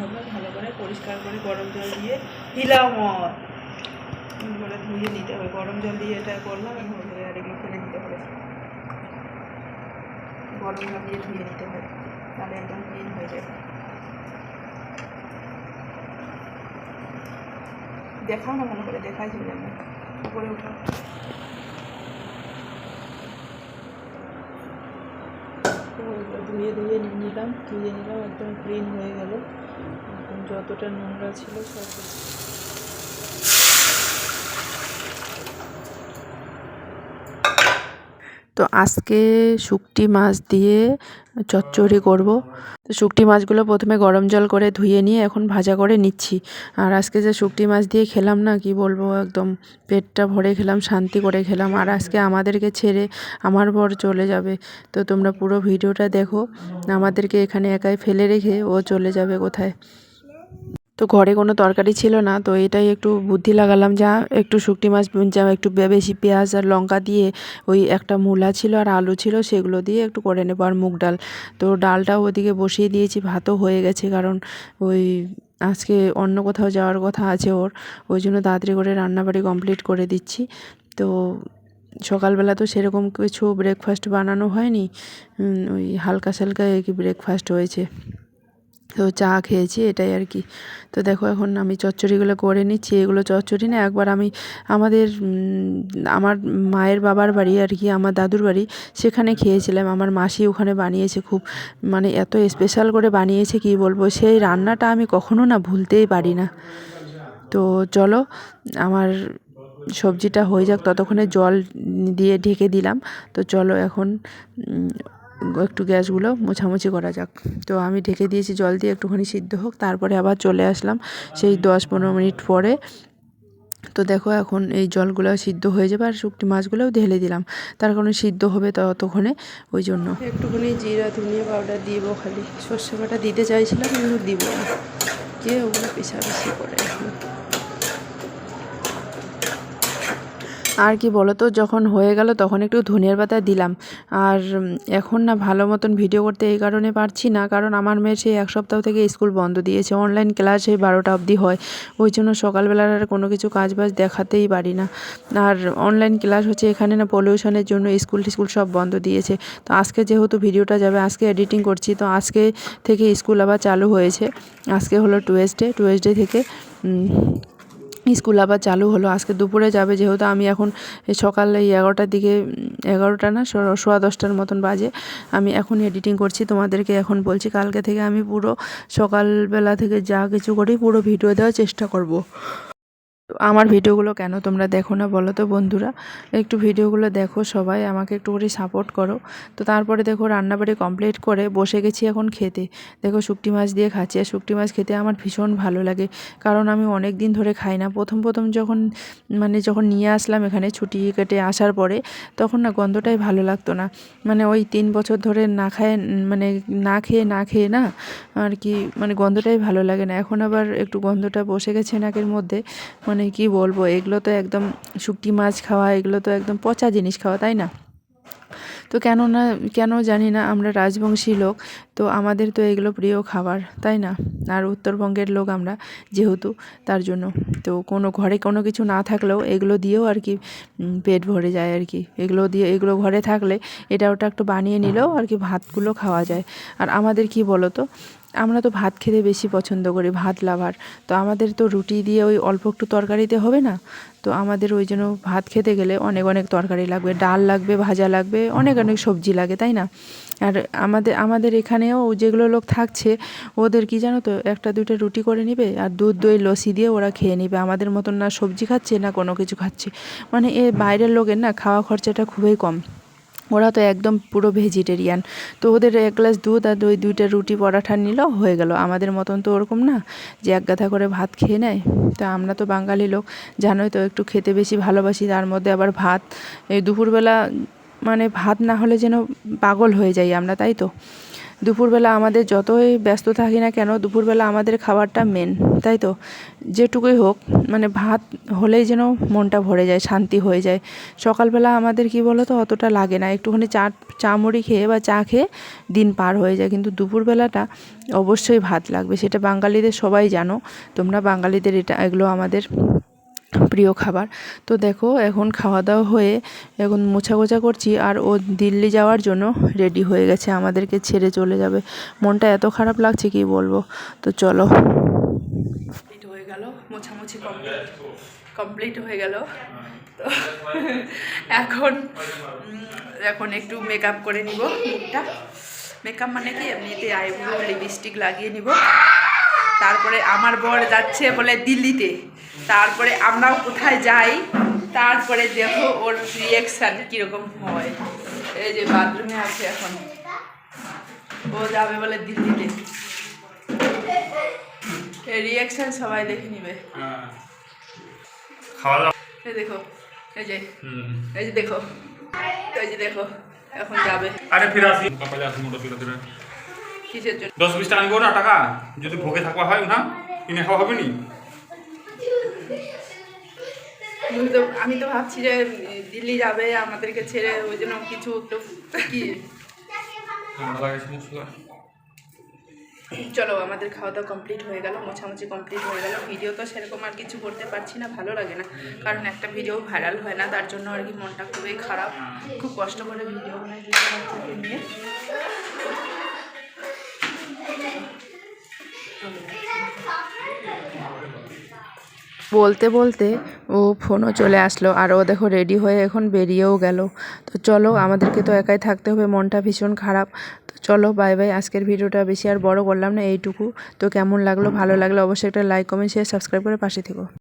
ধুয়ে হবে ভালো করে পরিষ্কার করে গরম জল দিয়ে দিলাম করে ধুয়ে নিতে হবে। গরম জল দিয়ে এটা করলাম এভাবে আর এগুলো ফেলে দিতে হবে। গরম জল দিয়ে ধুয়ে নিতে হবে, তাহলে একদম ক্লিন হয়ে যাবে। দেখাও না ভালো করে, দেখাই যাবে না উপরে উঠাও ধুয়ে ধুয়ে নিয়ে নিলাম, ধুয়ে নিলাম, একদম ক্লিন হয়ে গেল। যতটা নোংরা ছিল সব তো আজকে শুকটি মাছ দিয়ে চচ্চড়ি করব। তো শুকটি মাছগুলো প্রথমে গরম জল করে ধুয়ে নিয়ে এখন ভাজা করে নিচ্ছি। আর আজকে যে শুকটি মাছ দিয়ে খেলাম না, কি বলব, একদম পেটটা ভরে খেলাম, শান্তি করে খেলাম। আর আজকে আমাদেরকে ছেড়ে আমার বর চলে যাবে। তো তোমরা পুরো ভিডিওটা দেখো। আমাদেরকে এখানে একাই ফেলে রেখে ও চলে যাবে কোথায়? তো ঘরে কোনো তরকারি ছিল না, তো এটাই একটু বুদ্ধি লাগালাম যা একটু শুকটি মাছ, যা একটু বেশি পেঁয়াজ আর লঙ্কা দিয়ে ওই একটা মূলা ছিল আর আলু ছিল সেগুলো দিয়ে একটু করে নেব আর মুগ ডাল। তো ডালটাও ওদিকে বসিয়ে দিয়েছি, ভাতও হয়ে গেছে কারণ ওই আজকে অন্য কোথাও যাওয়ার কথা আছে ওর, ওই জন্য তাড়াতাড়ি করে রান্নাবাড়ি কমপ্লিট করে দিচ্ছি। তো সকালবেলা তো সেরকম কিছু ব্রেকফাস্ট বানানো হয়নি ওই হালকা সালকা কি ব্রেকফাস্ট হয়েছে। তো চা খেয়েছি, এটাই আর কি। তো দেখো এখন আমি চচ্চড়িগুলো করে নিচ্ছি, এগুলো চচ্চড়ি না, একবার আমি আমাদের আমার মায়ের বাবার বাড়ি আর কি, আমার দাদুর বাড়ি, সেখানে খেয়েছিলাম। আমার মাসি ওখানে বানিয়েছে খুব মানে এত স্পেশাল করে বানিয়েছে কি বলব, সেই রান্নাটা আমি কখনো না ভুলতেই পারি না। তো চলো, আমার সবজিটা হয়ে যাক, ততক্ষণে জল দিয়ে ঢেকে দিলাম। তো চলো এখন একটু গ্যাসগুলো মোছামুছি করা যাক। তো আমি ঢেকে দিয়েছি জল দিয়ে একটুখানি সিদ্ধ হোক, তারপরে আবার চলে আসলাম সেই দশ পনেরো মিনিট পরে। তো দেখো এখন এই জলগুলো সিদ্ধ হয়ে যাবে আর শুকটি মাছগুলোও ঢেলে দিলাম। তার কারণে সিদ্ধ হবে ততক্ষণে, ওই জন্য। একটুখানি জিরা, ধনিয়া পাউডার দিব খালি। সর্ষে বাটা দিতে চাইছিলাম দিব না। কে ওগুলো পেশাবেশি করে এখন? আর কি বলো তো যখন হয়ে গেল তখন একটু ধনিয়ার পাতা দিলাম। আর এখন না ভালো মতন ভিডিও করতে এই কারণে পারছি না, কারণ আমার মেয়ের সেই এক সপ্তাহ থেকে স্কুল বন্ধ দিয়েছে অনলাইন ক্লাস সেই বারোটা অবধি হয়। ওই জন্য সকালবেলার আর কোনো কিছু কাজ বাজ দেখাতেই পারি না। আর অনলাইন ক্লাস হচ্ছে এখানে না পলিউশনের জন্য স্কুল টিস্কুল সব বন্ধ দিয়েছে। তো আজকে যেহেতু ভিডিওটা যাবে, আজকে এডিটিং করছি, তো আজকে থেকে স্কুল আবার চালু হয়েছে। আজকে হলো টুয়েসডে টুয়েসডে থেকে স্কুল আবার চালু হলো। আজকে দুপুরে যাবে যেহেতু আমি এখন সকাল এই এগারোটার দিকে, এগারোটা না সোয়া দশটার মতন বাজে। আমি এখন এডিটিং করছি, তোমাদেরকে এখন বলছি, কালকে থেকে আমি পুরো সকালবেলা থেকে যা কিছু করি পুরো ভিডিও দেওয়ার চেষ্টা করব। আমার ভিডিওগুলো কেন তোমরা দেখো না বলো তো বন্ধুরা? একটু ভিডিওগুলো দেখো সবাই, আমাকে একটু করে সাপোর্ট করো। তো তারপরে দেখো রান্নাবাড়ি কমপ্লিট করে বসে গেছি এখন খেতে। দেখো শুকটি মাছ দিয়ে খাচ্ছি, আর শুকটি মাছ খেতে আমার ভীষণ ভালো লাগে। কারণ আমি অনেক দিন ধরে খাই না। প্রথম প্রথম যখন মানে যখন নিয়ে আসলাম এখানে ছুটি কেটে আসার পরে, তখন না গন্ধটাই ভালো লাগতো না। মানে ওই তিন বছর ধরে না খায় মানে না খেয়ে না খেয়ে না আর কি মানে গন্ধটাই ভালো লাগে না। এখন আবার একটু গন্ধটা বসে গেছে নাকের মধ্যে মানে কি বলব, এগুলো তো একদম শুকটি মাছ খাওয়া, এগুলো তো একদম পচা জিনিস খাওয়া, তাই না? তো কেন না কেন জানি না, আমরা রাজবংশী লোক, তো আমাদের তো এগুলো প্রিয় খাবার, তাই না? আর উত্তরবঙ্গের লোক আমরা যেহেতু, তার জন্য। তো কোনো ঘরে কোনো কিছু না থাকলেও এগুলো দিয়েও আর কি পেট ভরে যায় আর কি। এগুলো দিয়ে, এগুলো ঘরে থাকলে এটা ওটা একটু বানিয়ে নিলেও আর কি ভাতগুলো খাওয়া যায়। আর আমাদের কি বলো তো আমরা তো ভাত খেতে বেশি পছন্দ করি, ভাত লাভার। তো আমাদের তো রুটি দিয়ে ওই অল্প একটু তরকারিতে হবে না? তো আমাদের ওই জন্য ভাত খেতে গেলে অনেক অনেক তরকারি লাগবে। ডাল লাগবে, ভাজা লাগবে, অনেক অনেক সবজি লাগে, তাই না? আর আমাদের আমাদের এখানেও যেগুলো লোক থাকছে, ওদের কি জানো তো, একটা, দুইটা রুটি করে নিবে আর দুধ, দই, লস্যি দিয়ে ওরা খেয়ে নিবে। আমাদের মতন না সবজি খাচ্ছে, না কোনো কিছু খাচ্ছে। মানে এ বাইরের লোকের না খাওয়া খরচাটা খুবই কম। ওরা তো একদম পুরো ভেজিটেরিয়ান তো ওদের এক গ্লাস দুধ আর ওই দুইটা রুটি পরাঠা নিল, হয়ে গেল। আমাদের মতন তো ওরকম না যে এক গাথা করে ভাত খেয়ে নেয়। তা আমরা তো বাঙালি লোক, জানোই তো একটু খেতে বেশি ভালোবাসি, তার মধ্যে আবার ভাত। এই দুপুরবেলা মানে ভাত না হলে যেন পাগল হয়ে যাই আমরা, তাই তো? দুপুরবেলা আমাদের যতই ব্যস্ত থাকি না কেন, দুপুরবেলা আমাদের খাবারটা মেন তাই তো? যেটুকুই হোক মানে ভাত হলেই যেন মনটা ভরে যায়, শান্তি হয়ে যায়। সকালবেলা আমাদের কি বলো তো অতটা লাগে না। একটুখানি চা চা মুড়ি খেয়ে বা চা খেয়ে দিন পার হয়ে যায়। কিন্তু দুপুরবেলাটা অবশ্যই ভাত লাগবে। সেটা বাঙালিদের সবাই জানো। তোমরা বাঙালিদের এটা, এগুলো আমাদের প্রিয় খাবার। তো দেখো, এখন খাওয়া দাওয়া হয়ে এখন মোছা গোছা করছি আর ও দিল্লি যাওয়ার জন্য রেডি হয়ে গেছে, আমাদেরকে ছেড়ে চলে যাবে। মনটা এত খারাপ লাগছে, কি বলব? তো চলো। হয়ে গেল, মোছামুছি কমপ্লিট কমপ্লিট হয়ে গেল। তো এখন এখন একটু মেকআপ করে নিব, মুখটা। মেকআপ মানে কি? এমনিতে আইব্রো লিপস্টিক লাগিয়ে নিব। তারপরে আমার বর যাচ্ছে বলে দিল্লিতে। তারপরে আমরাও কোথায় যাই? তারপরে দেখো ওর রিয়েকশান কীরকম হয়। এই যে বাথরুমে আছে এখন। ও যাবে বলে দিল্লিতে। রিয়েকশন সবাই দেখে নিবে। হ্যাঁ। এই দেখো এই যে। এই যে দেখো। এই যে দেখো এখন যাবে। আরে ফিরে আসি। কিসের জন্য? দশ বিশ টাকা নিবো না টাকা। যদি ভোগে থাকবা হয় না কিনে খাওয়া হবে নি আমি তো আমি তো ভাবছি যে দিল্লি যাবে আমাদেরকে ছেড়ে ওই জন্য কিছু একটু কি? সমস্যা চলো আমাদের খাওয়া দাওয়া কমপ্লিট হয়ে গেল মোছামুছি কমপ্লিট হয়ে গেল। ভিডিও তো সেরকম আর কিছু করতে পারছি না ভালো লাগে না। কারণ একটা ভিডিও ভাইরাল হয় না তার জন্য আর কি মনটা খুবই খারাপ। খুব কষ্ট করে ভিডিও বানাই নিয়ে। বলতে বলতে ও ফোনও চলে আসলো আর ও দেখো রেডি হয়ে এখন বেরিয়েও গেল। তো চলো, আমাদেরকে তো একাই থাকতে হবে, মনটা ভীষণ খারাপ। তো চলো বাই বাই আজকের ভিডিওটা বেশি আর বড় করলাম না এইটুকু। তো কেমন লাগল, ভালো লাগল, অবশ্যই একটা লাইক কমেন্ট শেয়ার সাবস্ক্রাইব করে পাশে থেকো।